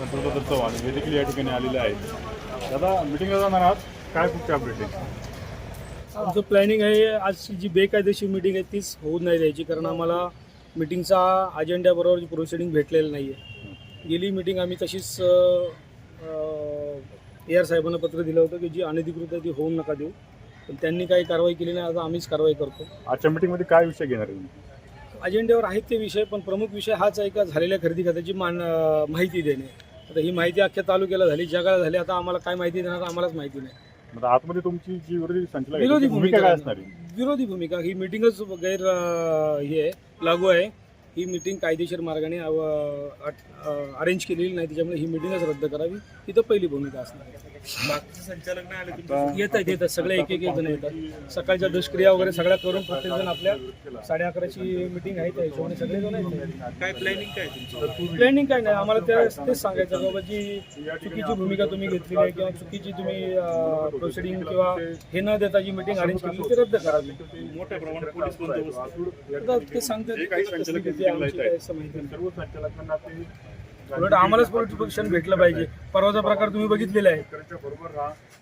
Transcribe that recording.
संतोष चव्हाण हे देखील या ठिकाणी आलेले आहेत. दादा मिटिंगला जाणार आहात? काय पुढचे अपडेट आहे? आमचं प्लॅनिंग आहे आजची जी बेकायदेशीर मिटिंग आहे तीच होऊ नाही द्यायची कारण आम्हाला मिटिंगचा अजेंड्याबरोबर प्रोसिडिंग भेटलेलं नाही आहे गेली मिटिंग आम्ही तशीच ए आर साहेबांना पत्र दिलं होतं की जी अनधिकृत आहे ती होऊ नका देऊ. पण त्यांनी काही कारवाई केली नाही आता आम्हीच कारवाई करतो. आजच्या मीटिंगमध्ये काय विषय घेणार आहे? अजेंड्यावर आहेत ते विषय पण प्रमुख विषय हाच आहे का झालेल्या खरेदी खात्याची मान माहिती देणे. आता ही माहिती अख्ख्या तालुक्याला झाली जगाला झाली आता आम्हाला काय माहिती देणार आम्हालाच माहिती नाही मग आतमध्ये तुमची जी विरोधी विरोधी भूमिका काय. असणार आहे विरोधी भूमिका ही मिटिंगच गैर अं, हे आहे लागू आहे ही मिटिंग कायदेशीर मार्गाने अरेंज केलेली नाही. त्याच्यामुळे ही मिटिंगच रद्द करावी. ही तर पहिली भूमिका असणार येत आहेत येतात सगळे एक एक जण येतात. सकाळच्या दुष्क्रिया वगैरे सगळ्या करून प्रत्येक जण आपल्या साडे अकराची मिटिंग आहे त्या हिशोबाने सगळे जण आहेत काय प्लॅनिंग काय प्लॅनिंग काय नाही. आम्हाला त्या तेच सांगायचं बाबा जी चुकीची भूमिका तुम्ही घेतलेली आहे किंवा चुकीची तुम्ही प्रोसिडिंग किंवा हे न देता जी मिटिंग अरेंज केली ती रद्द करावी. मोठ्या प्रमाणात ते सांगतात. सर्व संचालकांना ते उलट आम्हालाच पोलीस प्रोटेक्शन भेटलं पाहिजे. परवाचा प्रकार तुम्ही बघितलेला आहे. बरोबर राहा.